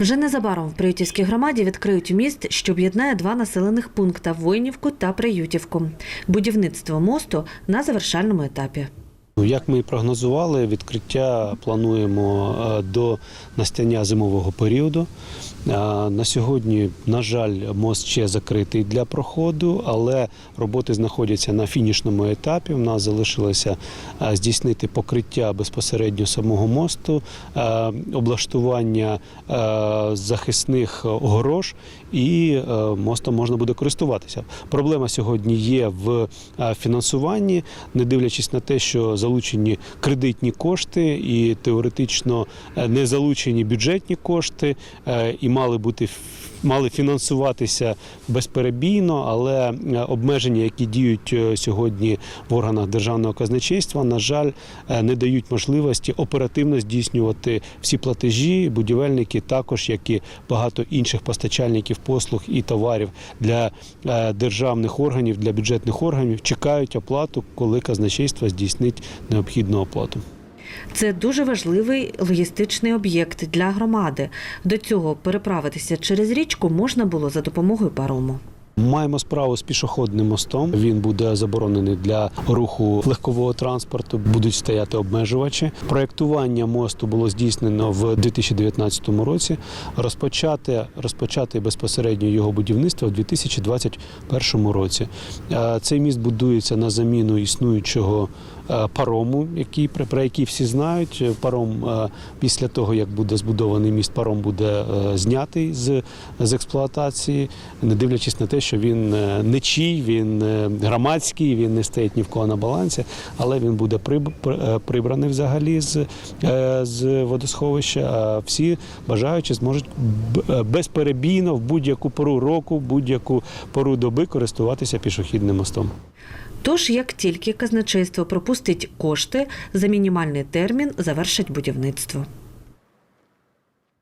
Вже незабаром в Приютівській громаді відкриють міст, що об'єднає два населених пункти Войнівку та Приютівку. Будівництво мосту на завершальному етапі. Ну, Як ми і прогнозували, відкриття плануємо е, до настання зимового періоду. Е, На сьогодні, на жаль, мост ще закритий для проходу, але роботи знаходяться на фінішному етапі. У нас залишилося е, здійснити покриття безпосередньо самого мосту, облаштування захисних огорож, і мостом можна буде користуватися. Проблема сьогодні є в фінансуванні, не дивлячись на те, що залучені кредитні кошти і теоретично е, не залучені бюджетні кошти, е, і мали бути мали фінансуватися безперебійно, але е, обмеження, які діють сьогодні в органах державного казначейства, на жаль, не дають можливості оперативно здійснювати всі платежі. Будівельники також, як і багато інших постачальників послуг і товарів для державних органів, для бюджетних органів, чекають оплату, коли казначейство здійснить необхідну оплату. Це дуже важливий логістичний об'єкт для громади. До цього переправитися через річку можна було за допомогою парому. Маємо справу з пішохідним мостом. Він буде заборонений для руху легкового транспорту. Будуть стояти обмежувачі. Проєктування мосту було здійснено в 2019 році. Розпочати розпочати безпосередньо його будівництво в 2021 році. Е, Цей міст будується на заміну існуючого е, парому, який про який всі знають. Паром е, після того, як буде збудований міст, паром буде знятий з, з експлуатації, не дивлячись на те, що він е, нечий, він е, громадський, він не стоїть ні в кого на балансі, але він буде е, прибраний взагалі з, з водосховища. А всі бажаючі зможуть безперебійно в будь-яку пору року, будь-яку пору доби користуватися пішохідним мостом. Тож, як тільки казначейство пропустить кошти, за мінімальний термін завершать будівництво.